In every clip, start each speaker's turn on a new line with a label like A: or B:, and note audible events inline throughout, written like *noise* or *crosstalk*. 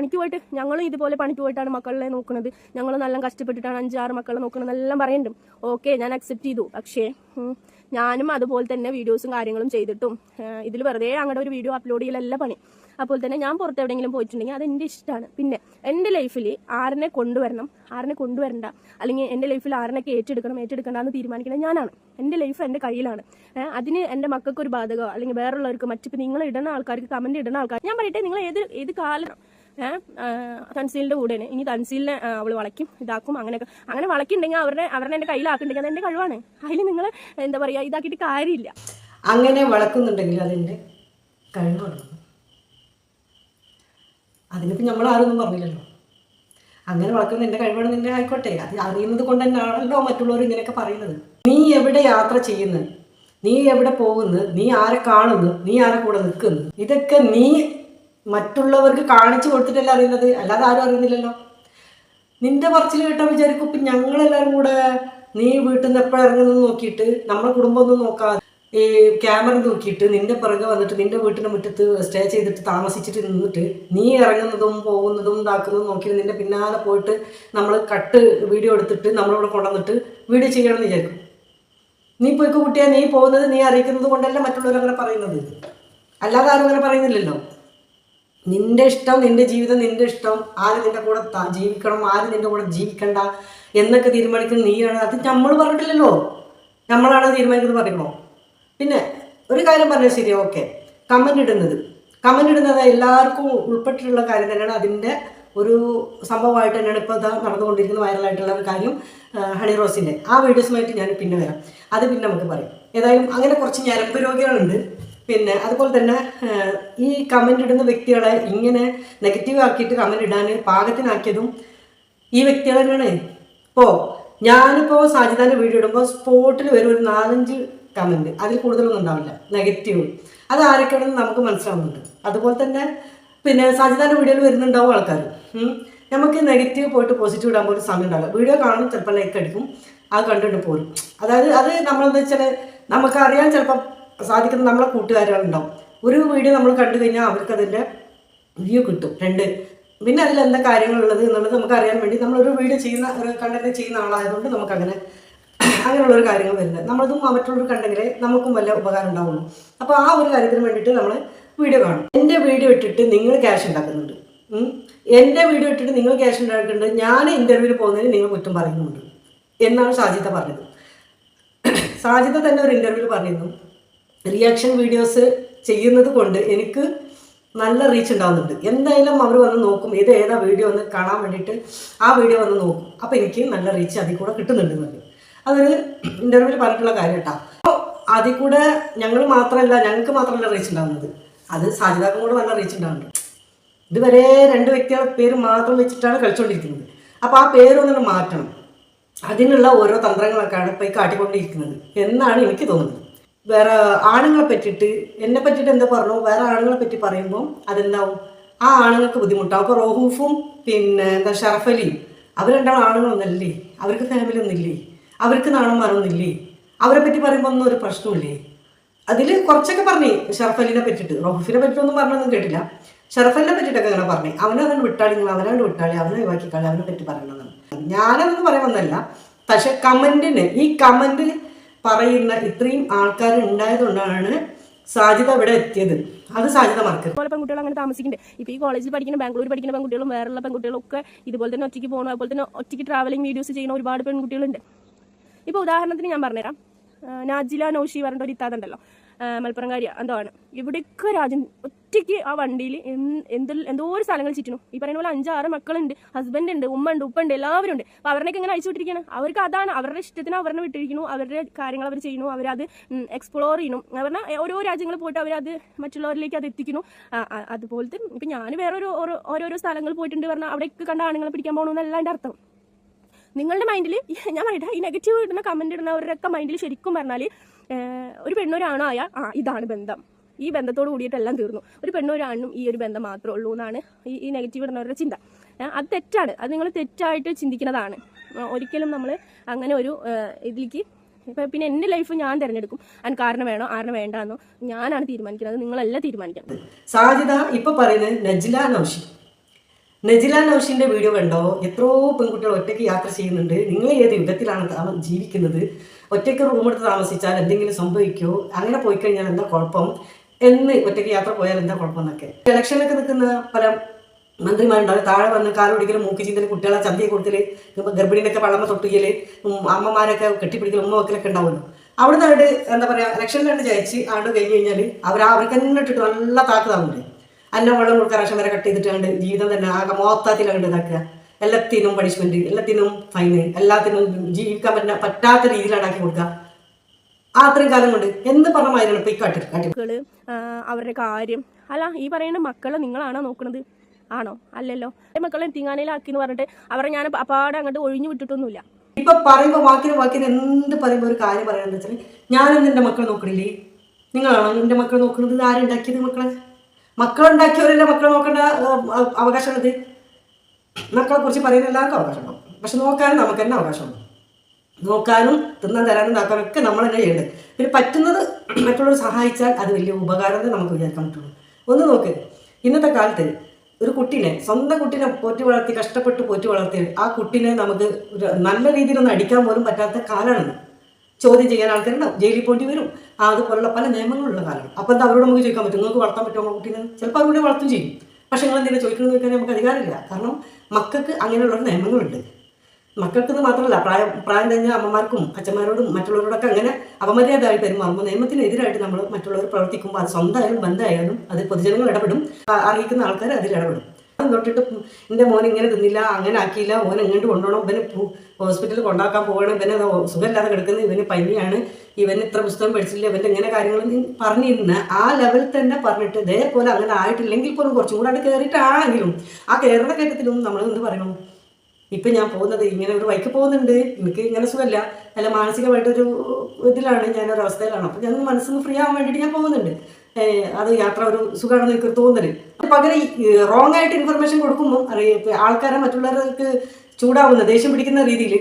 A: പണിക്ക് പോയിട്ട് ഞങ്ങളും ഇതുപോലെ പണിക്ക് പോയിട്ടാണ് മക്കളെ നോക്കുന്നത്. ഞങ്ങൾ നല്ല കഷ്ടപ്പെട്ടിട്ടാണ് അഞ്ചാറ് മക്കളെ നോക്കുന്നത് എല്ലാം പറയുന്നുണ്ട്. ഓക്കെ ഞാൻ അക്സെപ്റ്റ് ചെയ്തു. പക്ഷേ ഞാനും അതുപോലെ തന്നെ വീഡിയോസും കാര്യങ്ങളും ചെയ്തിട്ടും ഇതിൽ വെറുതെ അങ്ങോട്ട് ഒരു വീഡിയോ അപ്ലോഡ് ചെയ്യലല്ല പണി. അപ്പോൾ തന്നെ ഞാൻ പുറത്ത് എവിടെയെങ്കിലും പോയിട്ടുണ്ടെങ്കിൽ അത് എന്റെ ഇഷ്ടമാണ്. പിന്നെ എന്റെ ലൈഫിൽ ആരനെ കൊണ്ടുവരണം ആരനെ കൊണ്ടുവരണ്ട അല്ലെങ്കിൽ എന്റെ ലൈഫിൽ ആരനൊക്കെ ഏറ്റെടുക്കണം ഏറ്റെടുക്കണ്ട എന്ന് തീരുമാനിക്കുന്നത് ഞാനാണ്. എന്റെ ലൈഫ് എന്റെ കയ്യിലാണ്. അതിന് എന്റെ മക്കൾക്ക് ഒരു ബാധകമോ അല്ലെങ്കിൽ വേറുള്ളവർക്ക് മറ്റിപ്പോൾ നിങ്ങൾ ഇടുന്ന ആൾക്കാർക്ക് കമന്റ് ഇടുന്ന ആൾക്കാർ ഞാൻ പറയട്ടെ നിങ്ങൾ ഏത് ഏത് കാലം തൻസീലിന്റെ കൂടെയാണ്. ഇനി തൻസീലിനെ അവൾ വളയ്ക്കും ഇതാക്കും അങ്ങനെയൊക്കെ. അങ്ങനെ വളയ്ക്കുണ്ടെങ്കിൽ അവരുടെ അവരുടെ എന്റെ കയ്യിലാക്കുന്നുണ്ടെങ്കിൽ അത് എന്റെ കഴിവാണ്. അതിൽ നിങ്ങൾ എന്താ പറയുക ഇതാക്കിയിട്ട് കാര്യമില്ല.
B: അങ്ങനെ വളക്കുന്നുണ്ടെങ്കിൽ അതിന്റെ കഴിവാണ് അതിനിപ്പോൾ നമ്മൾ ആരൊന്നും പറഞ്ഞില്ലല്ലോ. അങ്ങനെ വളക്കുന്ന എന്റെ കഴിവാണ് നിന്നെ ആയിക്കോട്ടെ. അത് അറിയുന്നത് കൊണ്ട് തന്നെയാണല്ലോ മറ്റുള്ളവർ ഇങ്ങനെയൊക്കെ പറയുന്നത്. നീ എവിടെ യാത്ര ചെയ്യുന്നു നീ എവിടെ പോകുന്നു നീ ആരെ കാണുന്നു നീ ആരെ കൂടെ നിൽക്കുന്നു ഇതൊക്കെ നീ മറ്റുള്ളവർക്ക് കാണിച്ചു കൊടുത്തിട്ടല്ല അറിയുന്നത്? അല്ലാതെ ആരും അറിയുന്നില്ലല്ലോ. നിന്റെ പറച്ചിൽ കേട്ടാൽ വിചാരിക്കും ഇപ്പം ഞങ്ങളെല്ലാവരും കൂടെ നീ വീട്ടിൽ നിന്ന് എപ്പോഴും ഇറങ്ങുന്നത് നോക്കിയിട്ട് നമ്മുടെ കുടുംബം ഒന്നും നോക്കാതെ ഈ ക്യാമറ നോക്കിയിട്ട് നിന്റെ പിറകെ വന്നിട്ട് നിന്റെ വീട്ടിന്റെ മുറ്റത്ത് സ്റ്റേ ചെയ്തിട്ട് താമസിച്ചിട്ട് നിന്നിട്ട് നീ ഇറങ്ങുന്നതും പോകുന്നതും ഇതാക്കുന്നതും നോക്കി നിന്റെ പിന്നാലെ പോയിട്ട് നമ്മൾ കട്ട് വീഡിയോ എടുത്തിട്ട് നമ്മളിവിടെ കൊണ്ടുവന്നിട്ട് വീഡിയോ ചെയ്യണമെന്ന് വിചാരിക്കും. നീ പോയിക്കോ കുട്ടിയാ നീ പോകുന്നത് നീ അറിയിക്കുന്നത് കൊണ്ടല്ല മറ്റുള്ളവരങ്ങനെ പറയുന്നത്? അല്ലാതെ ആരും അങ്ങനെ പറയുന്നില്ലല്ലോ. നിന്റെ ഇഷ്ടം നിന്റെ ജീവിതം നിന്റെ ഇഷ്ടം. ആര് നിന്റെ കൂടെ ജീവിക്കണം ആര് നിന്റെ കൂടെ ജീവിക്കണ്ട എന്നൊക്കെ തീരുമാനിക്കുന്നത് നീയാണ്. അത് നമ്മൾ പറഞ്ഞിട്ടില്ലല്ലോ. നമ്മളാണ് തീരുമാനിക്കുന്നത് പറയണോ പിന്നെ ഒരു കാര്യം പറഞ്ഞാൽ ശരി ഓക്കെ. കമന്റ് ഇടുന്നത്. കമന്റ് ഇടുന്നത് എല്ലാവർക്കും ഉൾപ്പെട്ടിട്ടുള്ള കാര്യം തന്നെയാണ്. അതിന്റെ ഒരു സംഭവമായിട്ട് തന്നെയാണ് ഇപ്പോൾ ഇതാ നടന്നുകൊണ്ടിരിക്കുന്ന വൈറലായിട്ടുള്ള ഒരു കാര്യം ഹണി റോസിന്റെ ആ വീഡിയോസുമായിട്ട് ഞാൻ പിന്നെ വരാം. അത് പിന്നെ നമുക്ക് പറയും. ഏതായാലും അങ്ങനെ കുറച്ച് ഞരമ്പ് രോഗികളുണ്ട്. പിന്നെ അതുപോലെ തന്നെ ഈ കമന്റ് ഇടുന്ന വ്യക്തികളെ ഇങ്ങനെ നെഗറ്റീവ് ആക്കിയിട്ട് കമന്റ് ഇടാൻ പാകത്തിനാക്കിയതും ഈ വ്യക്തികൾ തന്നെയാണ് ഇപ്പോൾ ഞാനിപ്പോൾ സാജിദാന്റെ വീഡിയോ ഇടുമ്പോൾ സ്പോട്ടിൽ വരും ഒരു നാലഞ്ച് കമന്റ് അതിൽ കൂടുതലൊന്നും ഉണ്ടാവില്ല. നെഗറ്റീവ് അത് ആരൊക്കെയാണെന്ന് നമുക്ക് മനസ്സിലാവുന്നുണ്ട്. അതുപോലെ തന്നെ പിന്നെ സാജിദാന്റെ വീഡിയോയിൽ വരുന്നുണ്ടാവും ആൾക്കാർ നമുക്ക് നെഗറ്റീവ് പോയിട്ട് പോസിറ്റീവ് ഇടാൻ പോലും സമയം ഉണ്ടാവില്ല. വീഡിയോ കാണും ചിലപ്പോൾ ലൈക്ക് അടിക്കും. അത് കണ്ടിട്ട് പോരും. അതായത് അത് നമ്മളെന്താ വെച്ചാൽ നമുക്കറിയാൻ ചിലപ്പോൾ സാധിക്കുന്ന നമ്മളെ കൂട്ടുകാരുകളുണ്ടാവും. ഒരു വീഡിയോ നമ്മൾ കണ്ടു കഴിഞ്ഞാൽ അവർക്കതിന്റെ വ്യൂ കിട്ടും രണ്ട്. പിന്നെ അതിൽ എന്താ കാര്യങ്ങളുള്ളത് എന്നുള്ളത് നമുക്ക് അറിയാൻ വേണ്ടി നമ്മളൊരു വീഡിയോ ചെയ്യുന്ന ഒരു കണ്ടന്റ് ചെയ്യുന്ന ആളായതുകൊണ്ട് നമുക്കങ്ങനെ *clears throat* അങ്ങനെയുള്ളൊരു കാര്യങ്ങൾ വരുന്നത്. നമ്മളതും മറ്റുള്ളവർ കണ്ടെങ്കിലേ നമുക്കും വല്ല ഉപകാരം ഉണ്ടാവുള്ളൂ അപ്പോൾ ആ ഒരു കാര്യത്തിന് വേണ്ടിയിട്ട് നമ്മൾ വീഡിയോ കാണും. എന്റെ വീഡിയോ ഇട്ടിട്ട് നിങ്ങൾ ക്യാഷ് ഉണ്ടാക്കുന്നുണ്ട്. എന്റെ വീഡിയോ ഇട്ടിട്ട് നിങ്ങൾ ക്യാഷ് ഉണ്ടാക്കുന്നുണ്ട്. ഞാൻ ഇന്റർവ്യൂവിൽ പോകുന്നതിന് നിങ്ങൾ കുറ്റം പറയുന്നുണ്ട് എന്നാണ് സാജിത പറഞ്ഞത്. *clears throat* സാജിത തന്നെ ഒരു ഇന്റർവ്യൂവിൽ പറഞ്ഞിരുന്നു. റിയാക്ഷൻ വീഡിയോസ് ചെയ്യുന്നത് കൊണ്ട് എനിക്ക് നല്ല റീച്ച് ഉണ്ടാവുന്നുണ്ട്. എന്തായാലും അവർ വന്ന് നോക്കും ഇത് ഏതാ വീഡിയോ ഒന്ന് കാണാൻ വേണ്ടിയിട്ട് ആ വീഡിയോ വന്ന് നോക്കും. അപ്പോൾ എനിക്ക് നല്ല റീച്ച് അതിൽ കൂടെ കിട്ടുന്നുണ്ട് എന്ന് അതൊരു ഇന്റർവ്യൂവിൽ പറഞ്ഞിട്ടുള്ള കാര്യം കേട്ടോ. അപ്പോൾ അതിൽ കൂടെ ഞങ്ങൾ മാത്രമല്ല ഞങ്ങൾക്ക് മാത്രമല്ല റീച്ച് ഉണ്ടാവുന്നത്. അത് സാജിതാക്കും കൂടെ നല്ല റീച്ച് ഉണ്ടാകുന്നുണ്ട് ഇതുവരെ രണ്ട് വ്യക്തികളുടെ പേര് മാത്രം വെച്ചിട്ടാണ് കളിച്ചുകൊണ്ടിരിക്കുന്നത് അപ്പോൾ ആ പേരൊന്നും മാറ്റണം. അതിനുള്ള ഓരോ തന്ത്രങ്ങളൊക്കെയാണ് ഇപ്പോൾ ഈ കാട്ടിക്കൊണ്ടിരിക്കുന്നത് എന്നാണ് എനിക്ക് തോന്നുന്നത്. വേറെ ആണുങ്ങളെ പറ്റിയിട്ട് എന്നെ പറ്റിയിട്ട് എന്താ പറഞ്ഞു? വേറെ ആണുങ്ങളെ പറ്റി പറയുമ്പോൾ അതെന്താവും? ആ ആണുങ്ങൾക്ക് ബുദ്ധിമുട്ടാവും അപ്പോൾ റോഹൂഫും പിന്നെ എന്താ ഷറഫലിയും അവർ രണ്ടാളും ആണുങ്ങളൊന്നല്ലേ അവർക്ക് ഫാമിലി ഒന്നുമില്ലേ അവർക്ക് നാണന്മാരൊന്നില്ലേ അവരെ പറ്റി പറയുമ്പോൾ ഒന്നും ഒരു പ്രശ്നമില്ലേ അതിൽ കുറച്ചൊക്കെ പറഞ്ഞു ഷറഫലിനെ പറ്റിയിട്ട്. റോഹൂഫിനെ പറ്റിയിട്ടൊന്നും പറഞ്ഞൊന്നും കേട്ടില്ല. ഷറഫലിനെ പറ്റിയിട്ടൊക്കെ അങ്ങനെ പറഞ്ഞു. അവനെ അവൻ വിട്ടാളി നിങ്ങൾ അവനോട് വിട്ടാളി അവനെ ഒഴിവാക്കിക്കളി അവനെ പറ്റി പറയണമെന്നാണ് ഞാനതൊന്നും പറയുമെന്നല്ല പക്ഷെ കമന്റിന് ഈ കമന്റ് പറയുന്ന ഇത്രയും ആൾക്കാർ ഉണ്ടായതുകൊണ്ടാണ് സാജിത ഇവിടെ എത്തിയത്. അത് സാജിത മാർക്ക്
A: പോലെ പെൺകുട്ടികൾ അങ്ങനെ താമസിക്കുന്നുണ്ട് ഇപ്പോൾ ഈ കോളേജിൽ പഠിക്കുന്ന ബാംഗ്ലൂർ പഠിക്കുന്ന പെൺകുട്ടികളും വേറെയുള്ള പെൺകുട്ടികളും ഒക്കെ ഇതുപോലെ തന്നെ ഒറ്റയ്ക്ക് പോകണം അതുപോലെ തന്നെ ഒറ്റയ്ക്ക് ട്രാവലിംഗ് വീഡിയോസ് ചെയ്യുന്ന ഒരുപാട് പെൺകുട്ടികളുണ്ട്. ഇപ്പോൾ ഉദാഹരണത്തിന് ഞാൻ പറഞ്ഞുതരാം. നാജില നോഷി പറഞ്ഞിട്ട് ഒരു ഇത്താതുണ്ടല്ലോ മലപ്പുറംകാരിയ എന്തോ ആണ് ഇവിടെയൊക്കെ രാജൻ ഒറ്റയ്ക്ക് ആ വണ്ടിയിൽ എന്ത് എന്തോ ഒരു സ്ഥലങ്ങൾ ചുറ്റണു ഈ പറയുന്ന പോലെ അഞ്ചാറ് മക്കളുണ്ട് ഹസ്ബൻഡ് ഉണ്ട് ഉമ്മ ഉണ്ട് ഉപ്പ ഉണ്ട് എല്ലാവരും ഉണ്ട്. അപ്പോൾ അവരുടെയൊക്കെ ഇങ്ങനെ അയച്ചു വിട്ടിരിക്കുകയാണ്. അവർക്ക് അതാണ് അവരുടെ ഇഷ്ടത്തിന് അവരെ വിട്ടിരിക്കുന്നു അവരുടെ കാര്യങ്ങൾ അവർ ചെയ്യുന്നു അവരത് എക്സ്പ്ലോർ ചെയ്യുന്നു. പറഞ്ഞാൽ ഓരോ രാജ്യങ്ങളിൽ പോയിട്ട് അവരത് മറ്റുള്ളവരിലേക്ക് അത് എത്തിക്കുന്നു. അതുപോലത്തെ ഇപ്പം ഞാൻ വേറൊരു ഓരോ- ഓരോരോ സ്ഥലങ്ങൾ പോയിട്ടുണ്ട് പറഞ്ഞാൽ അവിടെയൊക്കെ കണ്ട ആണുങ്ങളെ പിടിക്കാൻ പോകണമെന്നല്ല എന്റെ അർത്ഥം. നിങ്ങളുടെ മൈൻഡിൽ ഞാൻ പറയട്ടെ ഈ നെഗറ്റീവ് ഇടുന്ന കമന്റ് ഇടുന്നവരുടെയൊക്കെ മൈൻഡിൽ ശരിക്കും പറഞ്ഞാൽ ഒരു പെണ്ണൊരാണോ ആയാൽ ആ ഇതാണ് ബന്ധം. ഈ ബന്ധത്തോട് കൂടിയിട്ടെല്ലാം തീർന്നു. ഒരു പെണ്ണൊരാണും ഈ ഒരു ബന്ധം മാത്രമേ ഉള്ളൂ എന്നാണ് ഈ ഈ നെഗറ്റീവ് ഇടുന്നവരുടെ ചിന്ത. അത് തെറ്റാണ്. അത് നിങ്ങൾ തെറ്റായിട്ട് ചിന്തിക്കുന്നതാണ്. ഒരിക്കലും നമ്മൾ അങ്ങനെ ഒരു ഇതിലേക്ക് ഇപ്പം പിന്നെ എന്റെ ലൈഫ് ഞാൻ തിരഞ്ഞെടുക്കും. അതിന് കാരണം വേണോ? ആരണം വേണ്ടെന്നോ? ഞാനാണ് തീരുമാനിക്കുന്നത്. നിങ്ങളല്ല തീരുമാനിക്കുന്നത്.
B: സാധ്യത ഇപ്പൊ പറയുന്നത് നജ്ല നൗഷി നജില നൗഷിന്റെ വീഡിയോ കണ്ടോ? എത്രയോ പെൺകുട്ടികൾ ഒറ്റയ്ക്ക് യാത്ര ചെയ്യുന്നുണ്ട്. നിങ്ങൾ ഏത് യുഗത്തിലാണ് ജീവിക്കുന്നത്? ഒറ്റയ്ക്ക് റൂം എടുത്ത് താമസിച്ചാൽ എന്തെങ്കിലും സംഭവിക്കുമോ അങ്ങനെ പോയി കഴിഞ്ഞാൽ എന്താ കുഴപ്പം? എന്ന് ഒറ്റയ്ക്ക് യാത്ര പോയാൽ എന്താ കുഴപ്പം എന്നൊക്കെ ഇലക്ഷനൊക്കെ നിൽക്കുന്ന പല മന്ത്രിമാരുണ്ടാവും. താഴെ വന്ന് കാലൊടിക്കലും മൂക്കി ചീന്തൽ കുട്ടികളെ ചന്തയെ കൊടുക്കൽ ഗർഭിണീനൊക്കെ വളർന്ന തൊട്ടുകൽ അമ്മമാരൊക്കെ കെട്ടിപ്പിടിക്കലും ഉമ്മ വെക്കലൊക്കെ ഉണ്ടാവുമല്ലോ. അവിടുന്ന് അങ്ങോട്ട് എന്താ പറയുക ഇലക്ഷനിലാണ്ട് ജയിച്ച് ആണ്ട് കഴിഞ്ഞ് കഴിഞ്ഞാൽ അവർ അവർക്ക് തന്നെ ഇട്ടിട്ട് നല്ല താക്കുതാവുന്നുണ്ട്. അന്നം വെള്ളം കൊടുക്കാൻ റേഷൻ വരെ കട്ട് ചെയ്തിട്ട് കണ്ട് ജീവിതം തന്നെ ആകെ മൊത്തത്തിലങ്ങോട്ട് ഇതാക്കുക എല്ലാത്തിനും പണിഷ്മെന്റ് എല്ലാത്തിനും ഫൈന് എല്ലാത്തിനും ജീവിക്കാൻ പറ്റുന്ന പറ്റാത്ത രീതിയിലാണ്ടാക്കി കൊടുക്കുക. ആ അത്രയും കാലം കൊണ്ട് എന്ത് പറഞ്ഞ മാതിരിയാണ് ഇപ്പൊ ഈ കാട്ടി കാട്ടി
A: മക്കൾ അവരുടെ കാര്യം. അല്ല ഈ പറയുന്ന മക്കളെ നിങ്ങളാണോ നോക്കുന്നത് ആണോ? അല്ലല്ലോ. എന്റെ മക്കളെ തിങ്ങാനയിലാക്കി എന്ന് പറഞ്ഞിട്ട് അവരെ ഞാൻ അപ്പാടെ അങ്ങോട്ട് ഒഴിഞ്ഞു വിട്ടിട്ടൊന്നുമില്ല.
B: ഇപ്പൊ പറയുമ്പോ വാക്കിന് വാക്കിന് എന്ത് പറയുമ്പോ ഒരു കാര്യം പറയാന്ന് വെച്ചാൽ ഞാനും എന്റെ മക്കളെ നോക്കണില്ലേ? നിങ്ങളാണോ എന്റെ മക്കളെ നോക്കുന്നത് ആരുണ്ടാക്കിയത് മക്കളെ? മക്കളുണ്ടാക്കിയവരല്ലേ മക്കളെ നോക്കേണ്ട അവകാശമുള്ളത് മക്കളെ കുറിച്ച് പറയുന്ന എല്ലാവർക്കും അവകാശമുണ്ടാവും. പക്ഷെ നോക്കാനും നമുക്ക് തന്നെ അവകാശമുണ്ട്. നോക്കാനും തിന്നാൻ തരാനും നോക്കാനൊക്കെ നമ്മൾ തന്നെ ചെയ്യേണ്ടത്. പിന്നെ പറ്റുന്നത് *clears throat* മറ്റുള്ളവർ സഹായിച്ചാൽ അത് വലിയ ഉപകാരം തന്നെ നമുക്ക് വിചാരിക്കാൻ പറ്റുള്ളൂ. ഒന്ന് നോക്ക് ഇന്നത്തെ കാലത്ത് ഒരു കുട്ടീനെ സ്വന്തം കുട്ടീനെ പോറ്റി വളർത്തി കഷ്ടപ്പെട്ട് പോറ്റി വളർത്തി ആ കുട്ടീനെ നമുക്ക് നല്ല രീതിയിലൊന്നും അടിക്കാൻ പോലും പറ്റാത്ത കാലമാണ് ചോദ്യം ചെയ്യാൻ ആൾക്കാരുണ്ടാവും. ജയിലിൽ പോണ്ടി വരും. അതുപോലുള്ള പല നിയമങ്ങളുള്ള കാലമാണ് അപ്പോൾ എന്താ അവരോട് നമുക്ക് ചോദിക്കാൻ പറ്റും? നിങ്ങൾക്ക് വളർത്താൻ പറ്റുമോ കുട്ടീനെ? ചിലപ്പോൾ അവരോട് വളർത്തും ചെയ്യും. പക്ഷെ നിങ്ങൾ എന്തെങ്കിലും ചോദിക്കണമെന്ന് ചോദിക്കാൻ നമുക്ക് അധികാരമില്ല. കാരണം മക്കൾക്ക് അങ്ങനെയുള്ള നിയമങ്ങളുണ്ട്. മക്കൾക്ക് ഇത് മാത്രമല്ല പ്രായം പ്രായം കഴിഞ്ഞ അമ്മമാർക്കും അച്ഛന്മാരോടും മറ്റുള്ളവരോടൊക്കെ അങ്ങനെ അപമര്യാദയായി പെരുമാറുമ്പോൾ നിയമത്തിനെതിരായിട്ട് നമ്മൾ മറ്റുള്ളവർ പ്രവർത്തിക്കുമ്പോൾ അത് സ്വന്തമായാലും ബന്ധമായാലും അത് പൊതുജനങ്ങൾ ഇടപെടും. അറിയിക്കുന്ന ആൾക്കാർ അതിൽ ഇടപെടും. തൊട്ടിട്ട് എന്റെ മോൻ ഇങ്ങനെ തിന്നില്ല അങ്ങനെ ആക്കിയില്ല. മോൻ എങ്ങോട്ട് കൊണ്ടുപോകണം? ഇവന് ഹോസ്പിറ്റലിൽ കൊണ്ടാക്കാൻ പോകണം ഇവനെ സുഖമില്ലാതെ കിടക്കുന്നത് ഇവന് പനിയാണ്. ഇവൻ ഇത്ര പുസ്തകം പഠിച്ചില്ല. ഇവന്റെ ഇങ്ങനെ കാര്യങ്ങൾ പറഞ്ഞിരുന്ന ആ ലെവലിൽ തന്നെ പറഞ്ഞിട്ട് ഇതേപോലെ അങ്ങനെ ആയിട്ടില്ലെങ്കിൽ പോലും കുറച്ചും കൂടെ അവിടെ കയറിയിട്ടാണെങ്കിലും ആ കയറുന്ന കയറ്റത്തിലും നമ്മൾ എന്ത് പറയണം? ഇപ്പം ഞാൻ പോകുന്നത് ഇങ്ങനെ ഒരു വൈക്ക് പോകുന്നുണ്ട്. എനിക്ക് ഇങ്ങനെ സുഖമല്ല. അല്ല മാനസികമായിട്ടൊരു ഇതിലാണ്. ഞാൻ ഒരു അവസ്ഥയിലാണ് അപ്പം ഞാൻ മനസ്സിന് ഫ്രീ ആവാൻ വേണ്ടിയിട്ട് ഞാൻ പോകുന്നുണ്ട്. അത് യാത്ര ഒരു സുഖമാണെന്ന് എനിക്ക് തോന്നൽ. പകരം റോങ് ആയിട്ട് ഇൻഫർമേഷൻ കൊടുക്കുമ്പോൾ അറിയാം ആൾക്കാരെ മറ്റുള്ളവർക്ക് ചൂടാവുന്ന ദേഷ്യം പിടിക്കുന്ന രീതിയിൽ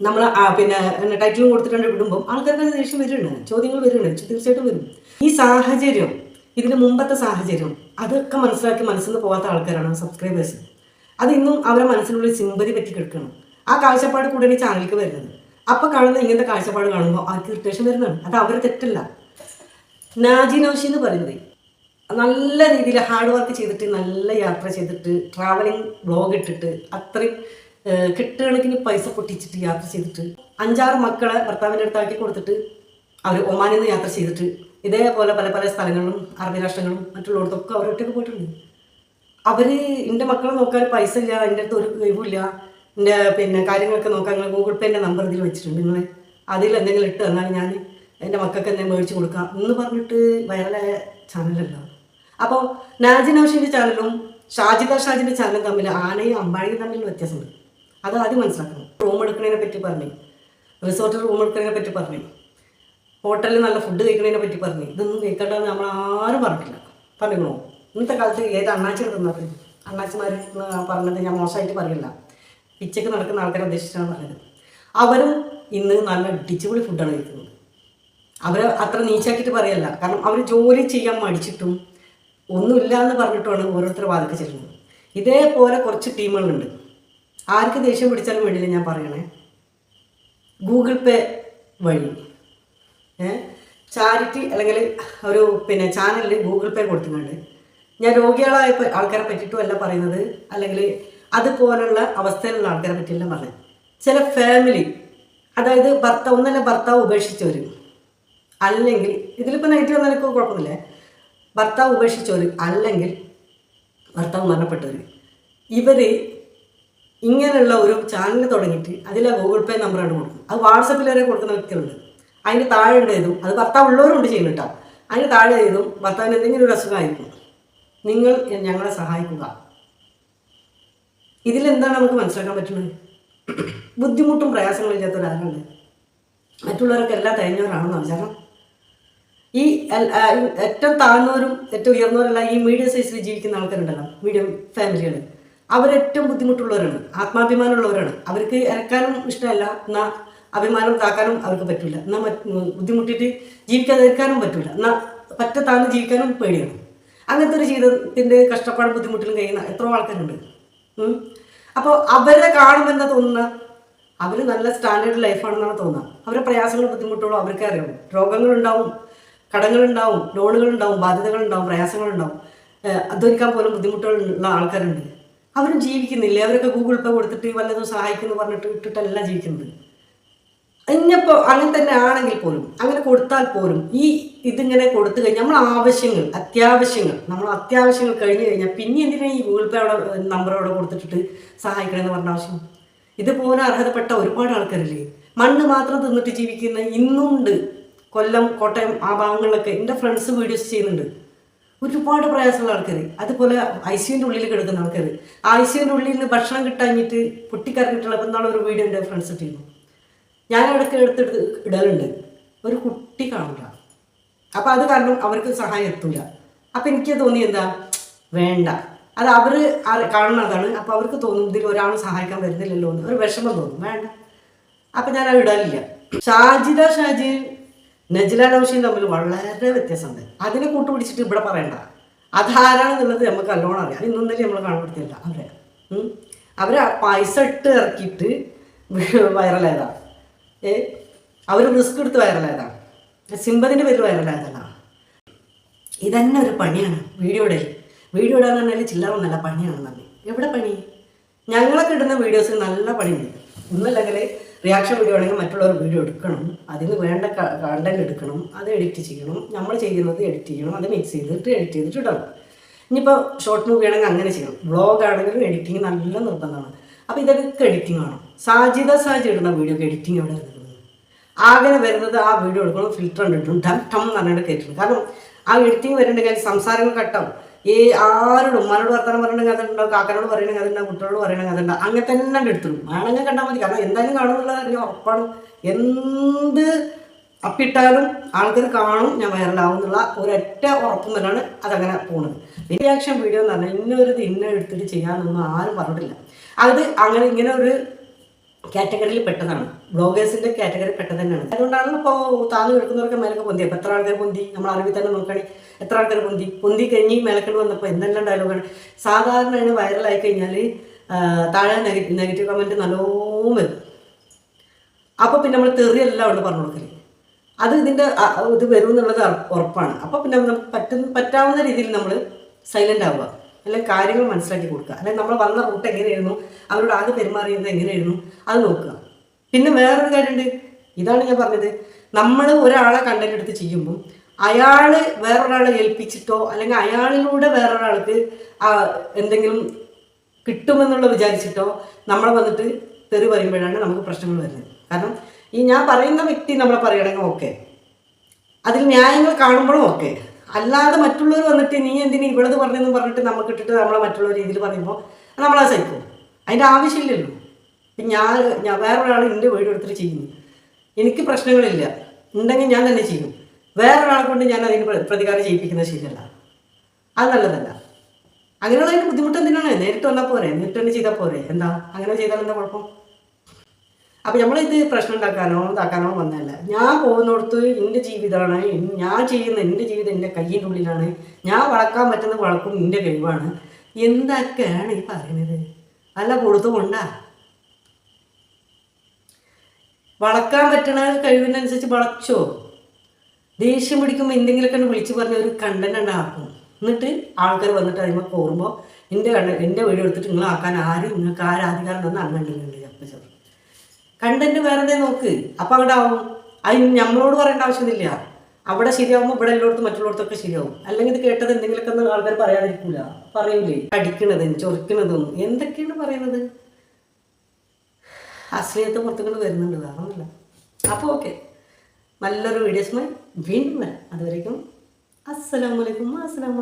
B: നമ്മൾ പിന്നെ ടൈറ്റിലും കൊടുത്തിട്ടുണ്ട് വിടുമ്പോൾ ആൾക്കാർക്ക് ദേഷ്യം വരുന്നുണ്ട്. ചോദ്യങ്ങൾ വരുന്നുണ്ട്. തീർച്ചയായിട്ടും വരും. ഈ സാഹചര്യം ഇതിന് മുമ്പത്തെ സാഹചര്യം അതൊക്കെ മനസ്സിലാക്കി മനസ്സിൽ നിന്ന് പോകാത്ത ആൾക്കാരാണ് സബ്സ്ക്രൈബേഴ്സ് അത് ഇന്നും അവരെ മനസ്സിനുള്ളിൽ സിമ്പതി പറ്റി കിടക്കണം. ആ കാഴ്ചപ്പാട് കൂടെയാണ് ചാനലിലേക്ക് വരുന്നത്. അപ്പൊ കാണുന്ന ഇങ്ങനത്തെ കാഴ്ചപ്പാട് കാണുമ്പോൾ അവർക്ക് ഇറിറ്റേഷൻ വരുന്നുണ്ട് അത് അവരെ തെറ്റല്ല. നാജി നൗഷി എന്ന് പറയുന്നത്. നല്ല രീതിയിൽ ഹാർഡ് വർക്ക് ചെയ്തിട്ട് നല്ല യാത്ര ചെയ്തിട്ട് ട്രാവലിംഗ് ബ്ലോഗ് ഇട്ടിട്ട് അത്രയും കിട്ടുകണക്കിന് പൈസ പൊട്ടിച്ചിട്ട് യാത്ര ചെയ്തിട്ട് അഞ്ചാറ് മക്കളെ ഭർത്താവിന്റെ അടുത്താക്കി കൊടുത്തിട്ട് അവർ ഒമാനിൽ നിന്ന് യാത്ര ചെയ്തിട്ട് ഇതേപോലെ പല പല സ്ഥലങ്ങളിലും അറബി രാഷ്ട്രങ്ങളും മറ്റുള്ളിടത്തൊക്കെ അവരൊറ്റയ്ക്ക് പോയിട്ടുണ്ട്. അവർ എന്റെ മക്കളെ നോക്കാൻ പൈസ ഇല്ല എന്റെ അടുത്ത് ഒരു കഴിവില്ല എന്റെ പിന്നെ കാര്യങ്ങളൊക്കെ നോക്കാൻ ഗൂഗിൾ പേന്റെ നമ്പർ ഇതിൽ വെച്ചിട്ടുണ്ട്. നിങ്ങൾ അതിൽ എന്തെങ്കിലും ഇട്ട് തന്നാൽ ഞാൻ എന്റെ മക്കൾക്ക് എന്നെ മേടിച്ചു കൊടുക്കാം എന്ന് പറഞ്ഞിട്ട് വൈറലായ ചാനലല്ല അപ്പോൾ നാജി നൗഷിന്റെ ചാനലും ഷാജിദ ഷാജിന്റെ ചാനലും തമ്മിൽ ആനയും അമ്പാഴിയും തമ്മിൽ വ്യത്യാസമുണ്ട്. അത് ആദ്യം മനസ്സിലാക്കണം. റൂം എടുക്കുന്നതിനെ പറ്റി പറഞ്ഞു. റിസോർട്ടിൽ റൂം എടുക്കുന്നതിനെ പറ്റി പറഞ്ഞു. ഹോട്ടലിൽ നല്ല ഫുഡ് കഴിക്കുന്നതിനെ പറ്റി പറഞ്ഞു. ഇതൊന്നും കേൾക്കേണ്ടതെന്ന് നമ്മൾ ആരും പറഞ്ഞിട്ടില്ല. പറഞ്ഞോ ഇന്നത്തെ കാലത്ത് ഏത് അണ്ണാച്ചികൾ തിന്നത് അണ്ണാച്ചിമാർ പറഞ്ഞത്? ഞാൻ മോശമായിട്ട് പറയില്ല. പിച്ചക്ക് നടക്കുന്ന ആൾക്കാരെ ഉദ്ദേശിച്ചാണ് പറഞ്ഞത്. അവരും ഇന്ന് നല്ല അടിച്ചുപൊളി ഫുഡാണ് കഴിക്കുന്നത്. അവരെ അത്ര നീച്ചാക്കിയിട്ട് പറയല്ല. കാരണം അവർ ജോലി ചെയ്യാൻ മടിച്ചിട്ടും ഒന്നുമില്ല എന്ന് പറഞ്ഞിട്ടുമാണ് ഓരോരുത്തർ വാദിക്ക് ചെല്ലുന്നത് ഇതേപോലെ കുറച്ച് ടീമുകളുണ്ട്. ആർക്ക് ദേഷ്യം പിടിച്ചാലും വേണ്ടിയില്ല ഞാൻ പറയണേ. ഗൂഗിൾ പേ വഴി. ചാരിറ്റി അല്ലെങ്കിൽ ഒരു പിന്നെ ചാനലിൽ ഗൂഗിൾ പേ കൊടുത്തിട്ടുണ്ട്. ഞാൻ രോഗികളായ ആൾക്കാരെ പറ്റിയിട്ടും അല്ല പറയുന്നത്. അല്ലെങ്കിൽ അതുപോലുള്ള അവസ്ഥയിലുള്ള ആൾക്കാരെ പറ്റിയല്ല പറഞ്ഞത്. ചില ഫാമിലി അതായത് ഭർത്താവ് ഒന്നല്ല ഭർത്താവ് ഉപേക്ഷിച്ചവർ അല്ലെങ്കിൽ ഇതിലിപ്പോൾ നെഗറ്റീവ് വന്നാൽ എനിക്ക് കുഴപ്പമൊന്നുമില്ല. ഭർത്താവ് ഉപേക്ഷിച്ചവർ അല്ലെങ്കിൽ ഭർത്താവ് മരണപ്പെട്ടവർ ഇവർ ഇങ്ങനെയുള്ള ഒരു ചാനൽ തുടങ്ങിയിട്ട് അതിലെ ഗൂഗിൾ പേ നമ്പറാണ് കൊടുക്കും അത് വാട്സപ്പിൽ വരെ കൊടുക്കുന്ന വ്യക്തികളുണ്ട്. അതിന് താഴെ ഉണ്ടായതും അത് ഭർത്താവ് ഉള്ളവരുണ്ട് ചെയ്യുന്നു കേട്ടോ. അതിന് താഴെ ചെയ്തും ഭർത്താവിന് എന്തെങ്കിലും ഒരു അസുഖമായിരിക്കും നിങ്ങൾ ഞങ്ങളെ സഹായിക്കുക. ഇതിലെന്താണ് നമുക്ക് മനസ്സിലാക്കാൻ പറ്റുന്നത്? ബുദ്ധിമുട്ടും പ്രയാസങ്ങളും ഇല്ലാത്ത ഒരാളുണ്ട്. മറ്റുള്ളവരൊക്കെ എല്ലാം തേഞ്ഞവരാണെന്ന് വിചാരം ഈ ഏറ്റവും താഴ്ന്നവരും ഏറ്റവും ഉയർന്നവരെല്ലാം ഈ മീഡിയം സൈസിൽ ജീവിക്കുന്ന ആൾക്കാരുണ്ടല്ലോ മീഡിയം ഫാമിലികൾ അവരേറ്റവും ബുദ്ധിമുട്ടുള്ളവരാണ് ആത്മാഭിമാനമുള്ളവരാണ്. അവർക്ക് ഇറക്കാനും ഇഷ്ടമല്ല എന്നാൽ അഭിമാനം താക്കാനും അവർക്ക് പറ്റില്ല. എന്നാൽ ബുദ്ധിമുട്ടിട്ട് ബുദ്ധിമുട്ടിയിട്ട് ജീവിക്കാതിരിക്കാനും പറ്റില്ല. എന്നാൽ പറ്റ താഴ്ന്ന് ജീവിക്കാനും പേടിയാണ്. അങ്ങനത്തെ ഒരു ജീവിതത്തിന്റെ കഷ്ടപ്പാടും ബുദ്ധിമുട്ടിലും കഴിയുന്ന എത്രയോ ആൾക്കാരുണ്ട്. അപ്പോൾ അവരെ കാണുമെന്ന് തോന്നുന്ന അവർ നല്ല സ്റ്റാൻഡേർഡ് ലൈഫാണെന്നാണ് തോന്നുന്നത് അവരുടെ പ്രയാസങ്ങളും ബുദ്ധിമുട്ടുകളും അവർക്ക് അറിയാം. രോഗങ്ങളുണ്ടാവും. കടങ്ങളുണ്ടാവും ബാധ്യതകളുണ്ടാവും പ്രയാസങ്ങൾ ഉണ്ടാവും അധ്വാനിക്കാൻ പോലും ബുദ്ധിമുട്ടുകളുള്ള ആൾക്കാരുണ്ട്. അവരും ജീവിക്കുന്നില്ല? അവരൊക്കെ ഗൂഗിൾ പേ കൊടുത്തിട്ട് വല്ലതും സഹായിക്കുന്നു പറഞ്ഞിട്ട് ഇട്ടിട്ടല്ല ജീവിക്കുന്നത്. ഇന്നിപ്പോൾ അങ്ങനെ തന്നെ ആണെങ്കിൽ പോലും അങ്ങനെ കൊടുത്താൽ പോലും ഈ ഇതിങ്ങനെ കൊടുത്തു കഴിഞ്ഞാൽ നമ്മൾ ആവശ്യങ്ങൾ അത്യാവശ്യങ്ങൾ നമ്മൾ അത്യാവശ്യങ്ങൾ കഴിഞ്ഞു കഴിഞ്ഞാൽ പിന്നെ എന്തിനാ ഈ ഗൂഗിൾ പേ അവിടെ നമ്പർ അവിടെ കൊടുത്തിട്ടിട്ട് സഹായിക്കണമെന്ന് പറഞ്ഞ ആവശ്യം? ഇതുപോലെ അർഹതപ്പെട്ട ഒരുപാട് ആൾക്കാരില്ലേ? മണ്ണ് മാത്രം തിന്നിട്ട് ജീവിക്കുന്ന ഇന്നുണ്ട്. കൊല്ലം കോട്ടയം ആ ഭാഗങ്ങളിലൊക്കെ എന്റെ ഫ്രണ്ട്സ് വീഡിയോസ് ചെയ്യുന്നുണ്ട്. ഒരുപാട് പ്രയാസമുള്ള ആൾക്കാർ അതുപോലെ ഐ സിയുന്റെ ഉള്ളിൽ കിടക്കുന്ന ആൾക്കാർ ആ ഐ സിയുന്റെ ഉള്ളിൽ നിന്ന് ഭക്ഷണം കിട്ടാഞ്ഞിട്ട് പൊട്ടിക്കറിഞ്ഞിട്ടുള്ള നാളെ ഒരു വീഡിയോ എന്റെ ഫ്രണ്ട്സ് ചെയ്യുന്നു ഞാൻ ഇടയ്ക്ക് എടുത്തെടുത്ത് ഇടലുണ്ട്. ഒരു കുട്ടി കാണില്ല അപ്പം അത് കാരണം അവർക്ക് സഹായം എത്തൂല. അപ്പം എനിക്ക് തോന്നി എന്താ? വേണ്ട. അത് അവർ കാണുന്നതാണ്. അപ്പം അവർക്ക് തോന്നും ഇതിൽ ഒരാൾ സഹായിക്കാൻ വരുന്നില്ലല്ലോ എന്ന് ഒരു വിഷമം തോന്നും. വേണ്ട. അപ്പം ഞാൻ അത് ഇടലില്ല. ഷാജിദ ഷാജി നജില നൗഷയും തമ്മിൽ വളരെ വ്യത്യാസമുണ്ട്. അതിനെ കൂട്ടുപിടിച്ചിട്ട് ഇവിടെ പറയണ്ട. അതാരാണെന്നുള്ളത് നമുക്ക് നല്ലോണം അറിയാം. അത് നമ്മൾ കാണപ്പെടുത്തില്ല അവരെ അവരെ പൈസ ഇട്ട് ഇറക്കിയിട്ട് *laughs* വൈറലായതാണ് ഏ? അവർ റിസ്ക് എടുത്ത് വൈറലായതാണ് സിമ്പതിന്റെ പേര് വൈറലായതല്ല. ഇതന്നെ ഒരു പണിയാണ് വീഡിയോയുടെ വീഡിയോ ഇടാന്ന് പറഞ്ഞാൽ ചില്ലറ നല്ല പണിയാണ് തന്നെ എവിടെ പണി? ഞങ്ങളൊക്കെ ഇടുന്ന വീഡിയോസ് നല്ല പണിയുണ്ട്. ഒന്നല്ലെങ്കിൽ റിയാക്ഷൻ വീഡിയോ ആണെങ്കിൽ മറ്റുള്ളവർ വീഡിയോ എടുക്കണം. അതിന് വേണ്ട കണ്ടന്റ് എടുക്കണം. അത് എഡിറ്റ് ചെയ്യണം. നമ്മൾ ചെയ്യുന്നത് എഡിറ്റ് ചെയ്യണം. അത് മിക്സ് ചെയ്തിട്ട് എഡിറ്റ് ചെയ്തിട്ട് ഇടണം. ഇനിയിപ്പോൾ ഷോർട്ട് മൂവി ആണെങ്കിൽ അങ്ങനെ ചെയ്യണം. വ്ളോഗ് ആണെങ്കിലും എഡിറ്റിംഗ് നല്ല നിർബന്ധമാണ്. അപ്പോൾ ഇതൊക്കെ എഡിറ്റിംഗ് ആണ്. സാജിത സാജി ഇടുന്ന വീഡിയോക്ക് എഡിറ്റിംഗ് എവിടെ വരുന്നത്? ആകെ വരുന്നത് ആ വീഡിയോ എടുക്കണം ഫിൽറ്റർ ഇട്ടിട്ടും ഡം ടം എന്ന് പറഞ്ഞിട്ട് കയറ്റിട്ടുണ്ട് കാരണം ആ എഡിറ്റിംഗ് വരുന്നുണ്ടെങ്കിൽ സംസാരങ്ങൾ കട്ടാവും ഈ ആരോടും ഉമ്മാനോട് വർത്തമാനം പറയണമെങ്കിൽ അതുണ്ടാവും കാക്കനോട് പറയണമെങ്കിൽ അതുണ്ടാവും കുട്ടികളോട് പറയണമെങ്കിൽ അതുണ്ടാവും അങ്ങനെ തന്നെ എടുത്തിടും. വേണമെങ്കിൽ കണ്ടാൽ മതി. കാരണം എന്തായാലും കാണുമെന്നുള്ള കാര്യം ഉറപ്പാണ്. എന്ത് അപ്പിട്ടാലും ആൾക്കാർ കാണും ഞാൻ വൈറലാവും എന്നുള്ള ഒരൊറ്റ ഉറപ്പും തന്നെയാണ് അതങ്ങനെ പോകുന്നത് റിയാക്ഷൻ വീഡിയോ എന്ന് പറഞ്ഞാൽ ഇന്നൊരു ഇത് ഇന്ന എടുത്തിട്ട് ചെയ്യാനൊന്നും ആരും പറഞ്ഞിട്ടില്ല. അത് അങ്ങനെ ഇങ്ങനെ ഒരു കാറ്റഗറിയിൽ പെട്ടതാണ്. ബ്ലോഗേഴ്സിന്റെ കാറ്റഗറി പെട്ടത് തന്നെയാണ്. അതുകൊണ്ടാണ് ഇപ്പോൾ താന്ന് കിടക്കുന്നവർക്ക് മേലൊക്കെ പൊന്തി. അപ്പോൾ എത്ര ആൾക്കാർ പൊന്തി? നമ്മൾ അറിവിൽ തന്നെ നോക്കണേ എത്ര ആൾക്കാർ പൊന്തി പൊന്തി കഴിഞ്ഞ് മേലക്കെട്ട് വന്നപ്പോൾ എന്തെല്ലാം ഡയലോഗാണ് സാധാരണ വൈറലായി കഴിഞ്ഞാൽ താഴെ നെഗറ്റീവ് നെഗറ്റീവ് കമന്റ് നല്ലോണം വരും. അപ്പോൾ പിന്നെ നമ്മൾ തെറിയെല്ലാം ഉണ്ട് പറഞ്ഞു കൊടുക്കൽ. അത് ഇതിന്റെ ഇത് വരും എന്നുള്ളത് ഉറ- ഉറപ്പാണ്. അപ്പോൾ പിന്നെ നമുക്ക് പറ്റുന്ന പറ്റാവുന്ന രീതിയിൽ നമ്മൾ സൈലന്റ് ആവുക. അല്ലെങ്കിൽ കാര്യങ്ങൾ മനസ്സിലാക്കി കൊടുക്കുക. അല്ലെങ്കിൽ നമ്മൾ വന്ന റൂട്ട് എങ്ങനെയായിരുന്നു? അവരോട് ആകെ പെരുമാറിയത് എങ്ങനെയായിരുന്നു? അത് നോക്കുക. പിന്നെ വേറൊരു കാര്യമുണ്ട്. ഇതാണ് ഞാൻ പറഞ്ഞത്. നമ്മൾ ഒരാളെ കണ്ടന്റ് എടുത്ത് ചെയ്യുമ്പോൾ അയാൾ വേറൊരാളെ ഏൽപ്പിച്ചിട്ടോ അല്ലെങ്കിൽ അയാളിലൂടെ വേറൊരാൾക്ക് എന്തെങ്കിലും കിട്ടുമെന്നുള്ള വിചാരിച്ചിട്ടോ നമ്മളെ വന്നിട്ട് തെറി പറയുമ്പോഴാണ് നമുക്ക് പ്രശ്നങ്ങൾ വരുന്നത്. കാരണം ഈ ഞാൻ പറയുന്ന വ്യക്തി നമ്മളെ പറയണമെങ്കിൽ ഓക്കെ. അതിൽ ന്യായങ്ങൾ കാണുമ്പോഴും ഓക്കെ. അല്ലാതെ മറ്റുള്ളവർ വന്നിട്ട് നീ എന്തിനു ഇവിടത് പറഞ്ഞെന്ന് പറഞ്ഞിട്ട് നമുക്ക് ഇട്ടിട്ട് നമ്മളെ മറ്റുള്ള രീതിയിൽ പറയുമ്പോൾ നമ്മളത് സഹിക്കും. അതിന്റെ ആവശ്യമില്ലല്ലോ. ഇപ്പം ഞാൻ ഞാൻ വേറൊരാൾ എന്റെ വീട് എടുത്തിട്ട് ചെയ്യുന്നു. എനിക്ക് പ്രശ്നങ്ങളില്ല. ഉണ്ടെങ്കിൽ ഞാൻ തന്നെ ചെയ്യും. വേറൊരാളെ കൊണ്ട് ഞാൻ അതിന് പ്ര- പ്രതികാരം ചെയ്യിപ്പിക്കുന്നത് ശരിയല്ല അത് നല്ലതല്ല. അങ്ങനെയുള്ള അതിന് ബുദ്ധിമുട്ട് എന്തിനാണ്? നേരിട്ട് വന്നാൽ പോരെ നേരിട്ട് തന്നെ ചെയ്താൽ പോരെ. എന്താ? അങ്ങനെ ചെയ്താൽ എന്താ കുഴപ്പം? അപ്പം നമ്മളിത് പ്രശ്നം ഉണ്ടാക്കാനോ ഇതാക്കാനോ വന്നതല്ല. ഞാൻ പോകുന്നിടത്ത് എന്റെ ജീവിതമാണ് ഞാൻ ചെയ്യുന്ന എന്റെ ജീവിതം എന്റെ കയ്യിന്റെ ഉള്ളിലാണ്. ഞാൻ വളക്കാൻ പറ്റുന്ന വളക്കും എന്റെ കഴിവാണ്. എന്തൊക്കെയാണ് ഈ പറയുന്നത്? അല്ല കൊടുത്തുകൊണ്ടാ വളക്കാൻ പറ്റണ കഴിവിനനുസരിച്ച് വളച്ചോ? ദേഷ്യം പിടിക്കുമ്പോൾ എന്തെങ്കിലുമൊക്കെ വിളിച്ച് പറഞ്ഞ ഒരു കണ്ടന്റ് ഉണ്ടാക്കും. എന്നിട്ട് ആൾക്കാർ വന്നിട്ട് അതിന്മേൽ കോറുമ്പോൾ എന്റെ കണ്ട എന്റെ വഴി എടുത്തിട്ട് നിങ്ങൾ ആക്കാൻ ആരും നിങ്ങൾക്ക് ആരാധികാരം തന്നെ അങ്ങനെയുണ്ട് അപ്പം ചോറ് കണ്ടന്റ് വേറെന്തേ നോക്ക്. അപ്പം അവിടെ ആവും അതിന് നമ്മളോട് പറയേണ്ട ആവശ്യമൊന്നുമില്ല അവിടെ ശരിയാവുമ്പോൾ ഇവിടെ എല്ലായിടത്തും മറ്റുള്ളവർക്കൊക്കെ ശരിയാവും. അല്ലെങ്കിൽ ഇത് കേട്ടത് എന്തെങ്കിലുമൊക്കെ ഒന്ന് ആൾക്കാർ പറയാതിരിക്കില്ല പറയൂലേ. കടിക്കണതും ചൊറിക്കണതും എന്തൊക്കെയാണ് പറയുന്നത് അശ്ലീലത്തെ പുറത്തുകൊണ്ട് വരുന്നുണ്ട്. വേറെ ഒന്നുമില്ല അപ്പോൾ ഓക്കെ നല്ലൊരു വീഡിയോസുമായി വീണ്ടും വരാം. അതുവരേക്കും അസ്സലാമലൈക്കും അസ്സലാമ